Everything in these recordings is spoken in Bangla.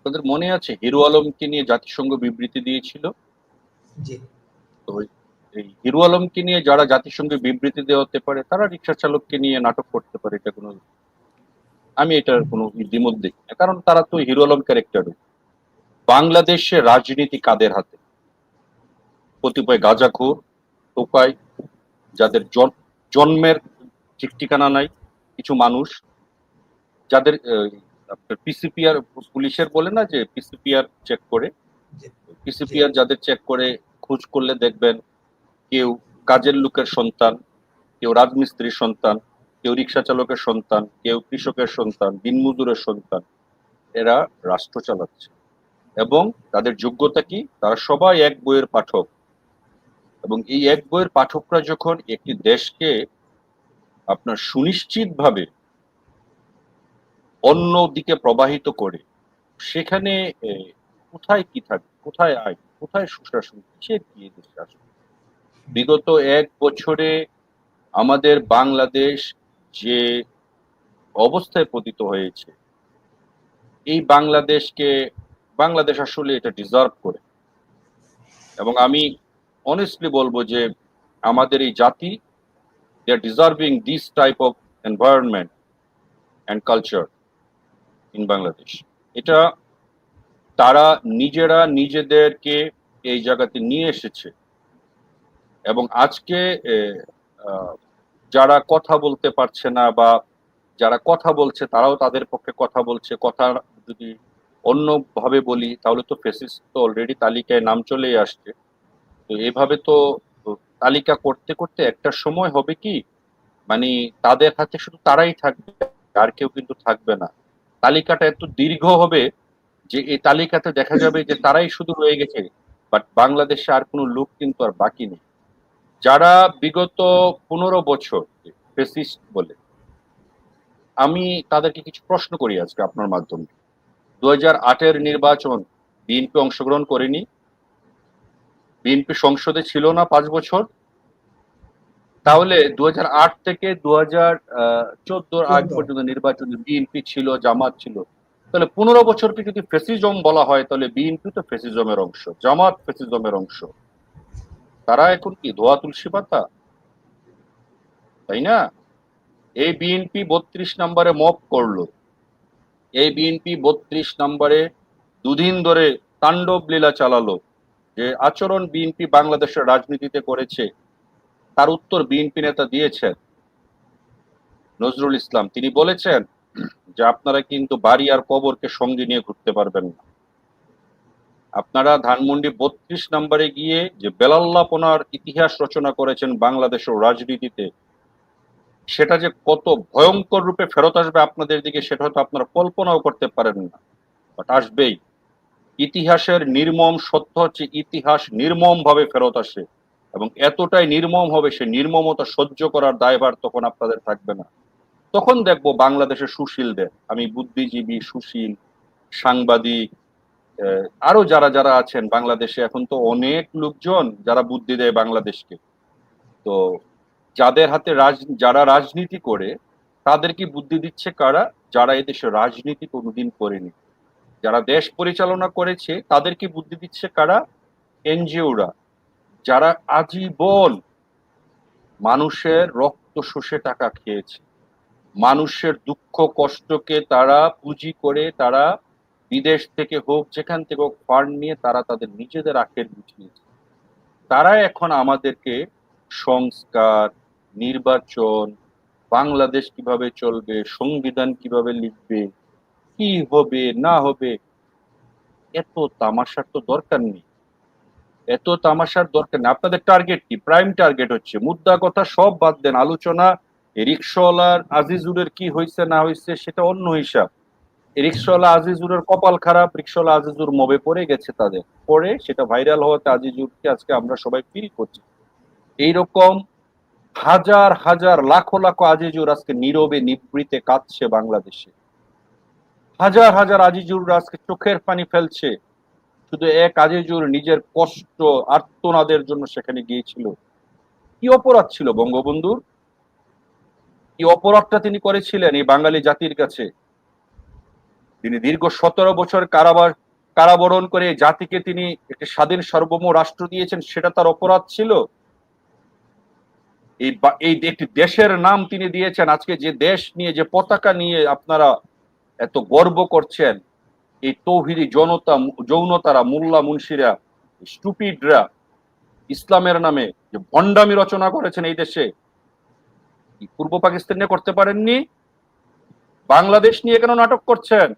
আপনাদের মনে আছে? হিরো আলমকে নিয়ে জাতিসংঘ বিবৃতি দিয়েছিল? জি। তো এই হিরো আলমকে নিয়ে যারা জাতিসংঘে বিবৃতি দেওয়াতে পারে তারা রিক্সা চালককে নিয়ে নাটক করতে পারে এটা কোনো আমি এটার কোনো দ্বিমত দেখি না। কারণ তারা তো হিরো আলম ক্যারেক্টার বাংলাদেশে রাজনীতি কাদের হাতে? কতিপয় গাজাখোর টোকাই যাদের জন- জন্মের ঠিক ঠিকানা নাই কিছু মানুষ যাদের পিসিপিআর পুলিশের বলে না যে পিসিপিআর চেক করে। পিসিপিআর যাদের চেক করে খোঁজ করলে দেখবেন কেউ কাজের লোকের সন্তান কেউ রাজমিস্ত্রির সন্তান কেউ রিক্সা চালকের সন্তান কেউ কৃষকের সন্তান দিনমজুরের সন্তান এরা রাষ্ট্র চালাচ্ছে। এবং তাদের যোগ্যতা কি? তারা সবাই এক বইয়ের পাঠক। এবং এই এক বইয়ের পাঠকরা যখন একটি দেশকে আপনার সুনিশ্চিতভাবে অন্য দিকে প্রবাহিত করে, সেখানে কোথায় কি থাকবে কোথায় আয়, কোথায় সুশাসন, কিসের কি বিগত এক বছরে আমাদের বাংলাদেশ যে অবস্থায় পতিত হয়েছে, এই বাংলাদেশকে, বাংলাদেশ আসলে এটা ডিজার্ভ করে। এবং আমি অনেস্টলি বলব যে আমাদের এই জাতি they are deserving this type of environment and culture in Bangladesh এটা তারা নিজেরা নিজেদেরকে এই জায়গাতে নিয়ে এসেছে। এবং আজকে যারা কথা বলতে পারছে না বা যারা কথা বলছে, তারাও তাদের পক্ষে কথা বলছে। কথা যদি অন্যভাবে বলি, তাহলে তো ফেসিস তো অলরেডি তালিকায় নাম চলেই আসছে। তো এভাবে তো তালিকা করতে করতে একটা সময় হবে কি? মানে তাদের হাতে শুধু তারাই থাকবে, আর কেউ কিন্তু থাকবে না। তালিকাটা এত দীর্ঘ হবে যে এই তালিকাতে দেখা যাবে যে তারাই শুধু রয়ে গেছে বাট বাংলাদেশে আর কোনো লোক কিন্তু আর বাকি নেই। যারা বিগত পনেরো বছর, ফেসিস্ট বলে, আমি তাদেরকে কিছু প্রশ্ন করি আজকে আপনার মাধ্যমে। দু হাজার আটের নির্বাচন বিএনপি অংশগ্রহণ করেনি। বিএনপি সংসদে ছিল না পাঁচ বছর। তাহলে দু থেকে দু হাজার চোদ্দোর আগ পর্যন্ত নির্বাচনে বিএনপি ছিল জামাত ছিল। তাহলে পনেরো বছরকে যদি ফেসিজম বলা হয় তাহলে বিএনপি তো ফেসিজমের অংশ জামাত ফেসিজমের অংশ। তারা এখন কি ধোয়া তুলসী পাতা? তাই না? এই বিএনপি বত্রিশ নম্বরে মপ করল। এই বিএনপি বত্রিশ নম্বরে দুদিন ধরে তাণ্ডব লীলা চালালো। যে আচরণ বিএনপি বাংলাদেশের রাজনীতিতে করেছে তার উত্তর বিএনপি নেতা দিয়েছেন। নজরুল ইসলাম, তিনি বলেছেন যে আপনারা কিন্তু বাড়ি আর কবরকে সঙ্গে নিয়ে ঘুরতে পারবেন না। আপনারা ধানমন্ডি বত্রিশ নম্বরে গিয়ে যে বেলাল্লাপনার ইতিহাস রচনা করেছেন বাংলাদেশের রাজনীতিতে, সেটা যে কত ভয়ঙ্কর রূপে ফেরত আসবে আপনাদের দিকে, সেটা হয়তো আপনারা কল্পনাও করতে পারেন না। বাট আসবেই। ইতিহাসের নির্মম সত্য হচ্ছে, ইতিহাস নির্মম ভাবে ফেরত আসে। এবং এতটাই নির্মম হবে সে নির্মমতা সহ্য করার দায়ভার তখন আপনাদের থাকবে না। তখন দেখব বাংলাদেশের সুশীলদের, আমি বুদ্ধিজীবী, সুশীল, সাংবাদিক আরও যারা যারা আছেন বাংলাদেশে, এখন তো অনেক লোকজন যারা বুদ্ধি দেয় বাংলাদেশকে। তো যাদের হাতে রাজ, যারা রাজনীতি করে, তাদের কি বুদ্ধি দিচ্ছে কারা? যারা এদেশে রাজনীতি কোনোদিন করেনি। যারা দেশ পরিচালনা করেছে, তাদের কি বুদ্ধি দিচ্ছে কারা? এনজিওরা। যারা আজীবন মানুষের রক্ত শুষে টাকা খেয়েছে, মানুষের দুঃখ কষ্টকে তারা পুঁজি করে তারা বিদেশ থেকে হোক, যেখান থেকে হোক ফান্ড নিয়ে তারা তাদের নিজেদের আখের গুছিয়েছে তারা এখন আমাদেরকে সংস্কার, নির্বাচন, বাংলাদেশ কীভাবে চলবে, সংবিধান কীভাবে লিখবে, কি হবে, না হবে, এত তামাশার তো দরকার নেই। এত তামাশার দরকার নেই। আপনাদের টার্গেট কি? প্রাইম টার্গেট হচ্ছে। মুদ্রা কথা সব বাদ দেন। আলোচনা রিক্সাওয়ালার আজিজুরের কি হয়েছে না হয়েছে সেটা অন্য হিসাব। রিক্সাওয়ালা আজিজুরের কপাল খারাপ রিক্সাওয়ালা আজিজুর মবে পড়ে গেছে তাদের। পরে সেটা ভাইরাল হওয়াতে আজিজুরকে আজকে আমরা সবাই ফিল করছি। এইরকম হাজার হাজার, লাখো লাখো আজিজুর আজকে নীরবে নিবৃতে কাঁদছে বাংলাদেশে। হাজার হাজার আজিজুর আজকে চোখের পানি ফেলছে। শুধু এক আজিজুর নিজের কষ্ট, আর্তনাদের জন্য সেখানে গিয়েছিল। কি অপরাধ ছিল বঙ্গবন্ধুর? কি অপরাধটা তিনি করেছিলেন এই বাঙালি জাতির কাছে? তিনি দীর্ঘ সতেরো বছর কারাবার, কারাবরণ করে জাতিকে তিনি একটি স্বাধীন সার্বভৌম রাষ্ট্র দিয়েছেন, সেটা তার অপরাধ ছিল? এই এই একটি দেশের নাম তিনি দিয়েছেন। আজকে যে দেশ নিয়ে, যে পতাকা নিয়ে আপনারা এত গর্ব করছেন এই তৌহিদি জনতা, যৌনতারা, মোল্লা মুন্সিরা, স্টুপিডরা ইসলামের নামে যে ভণ্ডামি রচনা করেছেন এই দেশে পূর্ব পাকিস্তান করতে পারেননি? বাংলাদেশ নিয়ে কেন নাটক করছেন?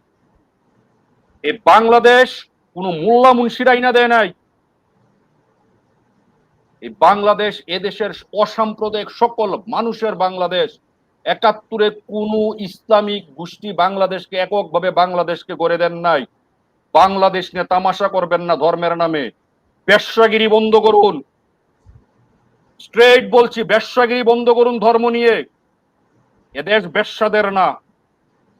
এই বাংলাদেশ কোন মোল্লা মুন্সিরাই না দেয় নাই। এই বাংলাদেশ এদেশের অসাম্প্রদায়িক সকল মানুষের বাংলাদেশ। একাত্তরে কোন ইসলামিক গোষ্ঠী বাংলাদেশকে এককভাবে বাংলাদেশকে গড়ে দেন নাই। বাংলাদেশ নিয়ে তামাশা করবেন না ধর্মের নামে। ব্যবসাগিরি বন্ধ করুন। স্ট্রেট বলছি ব্যবসাগিরি বন্ধ করুন ধর্ম নিয়ে। এদেশ ব্যবসাদের না,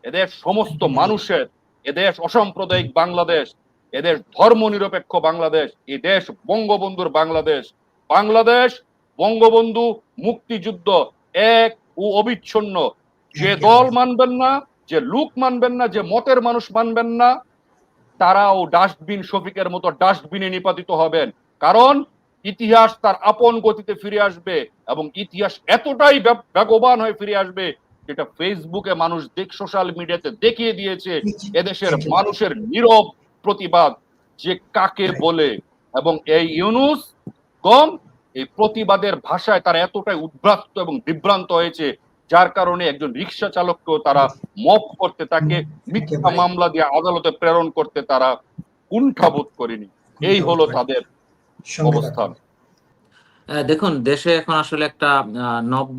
এদেশ সমস্ত মানুষের, এদেশ অসাম্প্রদায়িক বাংলাদেশ, এদেশ ধর্ম নিরপেক্ষ বাংলাদেশ এই দেশ বঙ্গবন্ধুর বাংলাদেশ। বাংলাদেশ বঙ্গবন্ধু মুক্তিযুদ্ধ এক ও অবিচ্ছন্ন। যে দল মানবেন না যে লুক মানবেন না যে মতের মানুষ মানবেন না তারাও ডাস্টবিন শফিকের মতো ডাস্টবিনে নিপাতিত হবেন। কারণ ইতিহাস তার আপন গতিতে ফিরে আসবে এবং ইতিহাস এতটাই বেগবান হয়ে ফিরে আসবে যেটা ফেসবুকে মানুষ দেখ সোশ্যাল মিডিয়াতে দেখিয়ে দিয়েছে। এদেশের মানুষের নীরব প্রতিবাদ যে কাকে বলে। এবং এই ইউনুস গম এই প্রতিবাদের ভাষায় তারা এতটাই উদ্ভ্রান্ত এবং বিভ্রান্ত হয়েছে যার কারণে একজন রিক্সা চালককেও তারা মফ করতে তাকে মিথ্যা মামলা দিয়ে আদালতে প্রেরণ করতে তারা কুণ্ঠাবোধ করেনি। এই হলো তাদের অবস্থান। আহ, দেখুন দেশে এখন আসলে একটা আহ, নব্য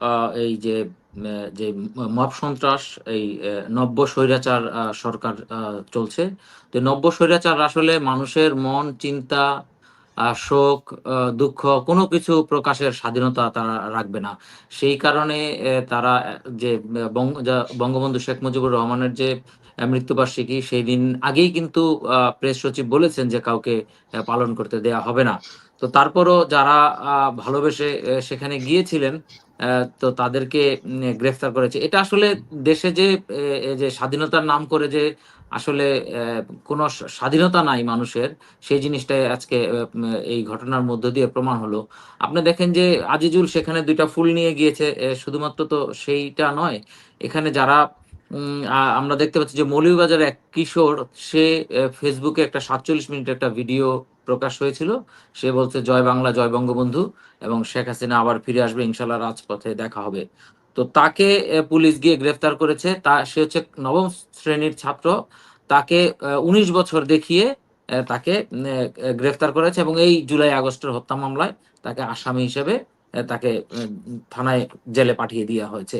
আহ, এই যে আহ, যে মব সন্ত্রাস এই আহ, নব্য স্বৈরাচার আহ, সরকার আহ, চলছে। তো নব্য স্বৈরাচার আসলে মানুষের মন চিন্তা শোক দুঃখ, কোনো কিছু প্রকাশের স্বাধীনতা তারা রাখবে না। সেই কারণে তারা, যে বঙ্গবন্ধু শেখ মুজিবুর রহমানের যে মৃত্যুবার্ষিকী, সেই দিন আগেই কিন্তু প্রেস সচিব বলেছেন যে কাউকে পালন করতে দেয়া হবে না। তো তারপরও যারা ভালোবেসে সেখানে গিয়েছিলেন তো তাদেরকে গ্রেফতার করেছে। এটা আসলে দেশে যে যে স্বাধীনতার নাম করে যে আসলে কোনো স্বাধীনতা নাই মানুষের। সেই জিনিসটাই আজকে এই ঘটনার মধ্য দিয়ে প্রমাণ হলো। আপনি দেখেন যে আজিজুল সেখানে দুইটা ফুল নিয়ে গিয়েছে শুধুমাত্র তো সেইটা নয়। এখানে যারা আমরা দেখতে পাচ্ছি যে মৌলভীবাজারের এক কিশোর, সে ফেসবুকে একটা সাতচল্লিশ মিনিটের একটা ভিডিও প্রকাশ হয়েছিল। সে বলছে, জয় বাংলা, জয় বঙ্গবন্ধু এবং শেখ হাসিনা আবার ফিরে আসবে, ইনশাল্লাহ রাজপথে দেখা হবে। তো তাকে পুলিশ গিয়ে গ্রেফতার করেছে। তা, সে হচ্ছে নবম শ্রেণির ছাত্র। তাকে উনিশ বছর দেখিয়ে তাকে গ্রেফতার করেছে এবং এই জুলাই আগস্টের হত্যা মামলায় তাকে আসামি হিসেবে তাকে থানায় জেলে পাঠিয়ে দেওয়া হয়েছে।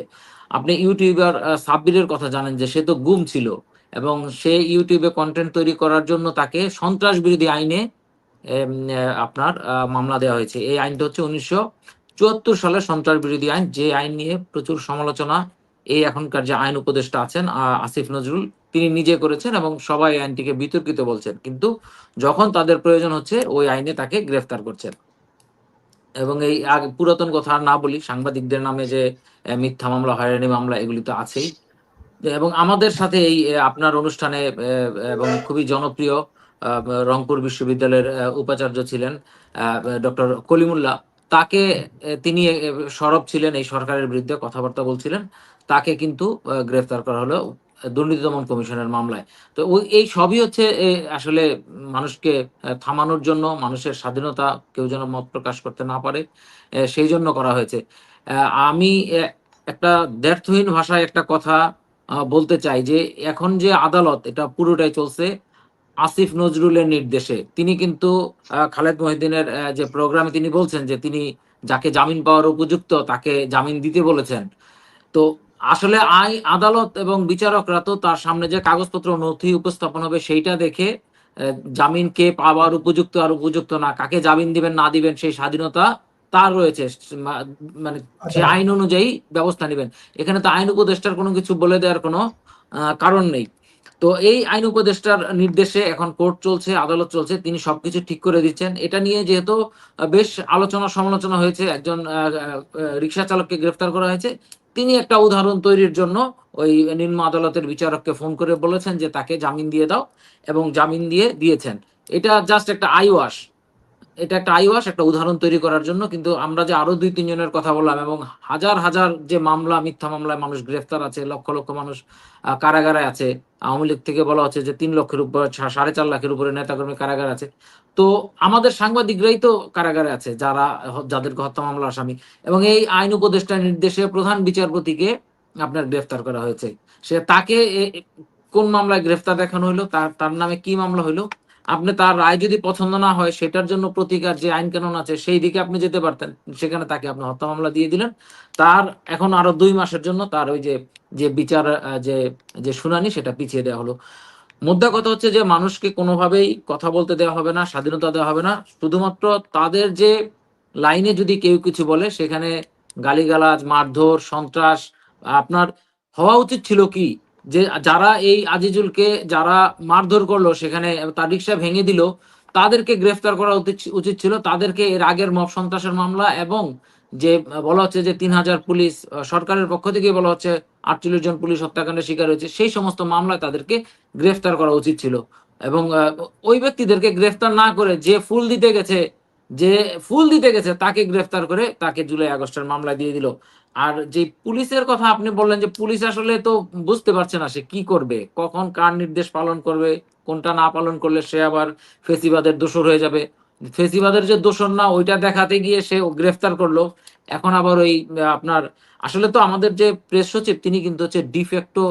আপনি ইউটিউবার সাব্বিরের কথা জানেন যে সে তো গুম ছিল এবং সে ইউটিউবে কন্টেন্ট তৈরি করার জন্য তাকে সন্ত্রাস বিরোধী আইনে আপনার মামলা দেওয়া হয়েছে। এই আইনটা হচ্ছে উনিশশো চুয়াত্তর সালে সন্ত্রাস বিরোধী আইন, যে আইন নিয়ে প্রচুর সমালোচনা, এই এখনকার যে আইন উপদেষ্টা আছেন আসিফ নজরুল, তিনি নিজে করেছেন এবং সবাই আইনটিকে বিতর্কিত বলছেন। কিন্তু যখন তাদের প্রয়োজন হচ্ছে, ওই আইনে তাকে গ্রেফতার করছেন। এবং এই আগে পুরাতন কথা আর না বলি, সাংবাদিকদের নামে যে মিথ্যা মামলা, হয়রানি মামলা, এগুলি তো আছেই। এবং আমাদের সাথে এই আপনার অনুষ্ঠানে এবং খুবই জনপ্রিয় রংপুর বিশ্ববিদ্যালয়ের উপাচার্য ছিলেন ডক্টর কলিমুল্লাহ। তাকে তিনি সরব ছিলেন, এই সরকারের বিরুদ্ধে কথাবার্তা বলছিলেন। তাকে কিন্তু গ্রেফতার করা হলো দুর্নীতি দমন কমিশনের মামলায়। তো এই সবই হচ্ছে আসলে মানুষকে থামানোর জন্য, মানুষের স্বাধীনতা কেউ যেন মত প্রকাশ করতে না পারে সেই জন্য করা হয়েছে। আমি একটা দ্ব্যর্থহীন ভাষায় একটা কথা বলতে চাই যে, এখন যে আদালত, এটা পুরোটাই চলছে আসিফ নজরুলের নির্দেশে। তিনি কিন্তু খালেদ মহিদিনের যে প্রোগ্রামে তিনি বলছেন যে তিনি যাকে জামিন পাওয়ার উপযুক্ত তাকে জামিন দিতে বলেছেন। তো আসলে আই আদালত এবং বিচারকরা তো তার সামনে যে কাগজপত্র নথি উপস্থাপন হবে সেইটা দেখে জামিন কে পাওয়ার উপযুক্ত আর উপযুক্ত না কাকে জামিন দিবেন না দিবেন সেই স্বাধীনতা তার রয়েছে। মানে সে আইন অনুযায়ী ব্যবস্থা নেবেন। এখানে তো আইন উপদেষ্টার কোনো কিছু বলে দেওয়ার কোনো কারণ নেই। তো এই আইন উপদেষ্টার নির্দেশে এখন কোর্ট চলছে, আদালত চলছে, তিনি সবকিছু ঠিক করে দিচ্ছেন। এটা নিয়ে যেহেতু বেশ আলোচনা সমালোচনা হয়েছে, একজন রিক্সা চালককে গ্রেফতার করা হয়েছে। তিনি একটা উদাহরণ তৈরির জন্য ওই নিম্ন আদালতের বিচারককে ফোন করে বলেছেন যে তাকে জামিন দিয়ে দাও এবং জামিন দিয়ে দিয়েছেন। এটা জাস্ট একটা আইওয়াশ এটা একটা আইওয়াশ, একটা উদাহরণ তৈরি করার জন্য, কিন্তু আমরা যে আরও দুই, তিনজনের কথা বললাম এবং হাজার হাজার যে মামলা, মিথ্যা মামলায় মানুষ গ্রেফতার আছে, লক্ষ লক্ষ মানুষ কারাগারে আছে, আওয়ামী লীগ থেকে বলা হচ্ছে যে তিন লক্ষের উপর সাড়ে চার লাখের উপরে নেতাকর্মী কারাগার আছে। তো আমাদের সাংবাদিকরাই তো কারাগারে আছে, যারা যাদেরকে হত্যা মামলা আসামি। এবং এই আইন উপদেষ্টা নির্দেশে প্রধান বিচারপতিকে আপনার গ্রেফতার করা হয়েছে। সে তাকে কোন মামলায় গ্রেফতার দেখানো হলো, তার তার নামে কি মামলা হলো আপনি তার রায় যদি পছন্দ না হয়, সেটার জন্য প্রতিকার যে আইন কানুন আছে, সেই দিকে আপনি যেতে পারতেন। সেখানে তাকে আপনি হত্যা মামলা দিয়ে দিলেন। তার এখন আরও দুই মাসের জন্য তার ওই যে যে বিচার যে যে শুনানি, সেটা পিছিয়ে দেওয়া হলো। মুদ্রা কথা হচ্ছে যে, মানুষকে কোনোভাবেই কথা বলতে দেওয়া হবে না, স্বাধীনতা দেওয়া হবে না। শুধুমাত্র তাদের যে লাইনে যদি কেউ কিছু বলে, সেখানে গালিগালাজ, মারধর, সন্ত্রাস, আপনার হওয়া উচিত ছিল কি? যে যারা এই আজিজুলকে যারা মারধর করল, সেখানে তার রিক্সা ভেঙে দিল, তাদেরকে গ্রেফতার করা উচিত ছিল। তাদেরকে এর আগের মব সন্ত্রাসের মামলা এবং যে বলা হচ্ছে যে তিন হাজার পুলিশ সরকারের পক্ষ থেকে বলা হচ্ছে আটচল্লিশ জন পুলিশ হত্যাকাণ্ডের শিকার হয়েছে, সেই সমস্ত মামলায় তাদেরকে গ্রেফতার করা উচিত ছিল। এবং ওই ব্যক্তিদেরকে গ্রেফতার না করে যে ফুল দিতে গেছে যে ফুল দিতে গেছে, তাকে গ্রেফতার করে তাকে জুলাই আগস্টের মামলা দিয়ে দিল। আর যে পুলিশের কথা আপনি বললেন যে পুলিশ আসলে তো বুঝতে পারছে না সে কি করবে, কখন কার নির্দেশ পালন করবে, কোনটা না পালন করলে সে আবার ফেসিবাদের দোষর হয়ে যাবে। ফেসিবাদের যে দোষণ না, ওইটা দেখাতে গিয়ে সে গ্রেফতার করল। এখন আবার ওই, আপনার, আসলে তো আমাদের যে প্রেস সচিব, তিনি কিন্তু হচ্ছে ডিফেক্টো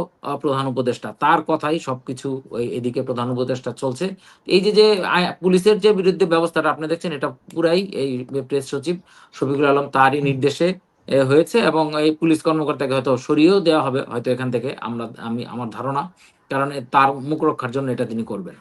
প্রধান উপদেষ্টা। তার কথাই সবকিছু ওই এদিকে প্রধান উপদেষ্টা চলছে। এই যে যে পুলিশের যে বিরুদ্ধে ব্যবস্থাটা, আপনি দেখছেন, এটা পুরাই এই প্রেস সচিব শফিকুল আলম তারই নির্দেশে হয়েছে এবং এই পুলিশ কর্মকর্তাকে হয়তো সরিয়েও দেওয়া হবে, হয়তো এখান থেকে। আমরা, আমি, আমার ধারণা, কারণ তার মুখ রক্ষার জন্য এটা তিনি করবেন।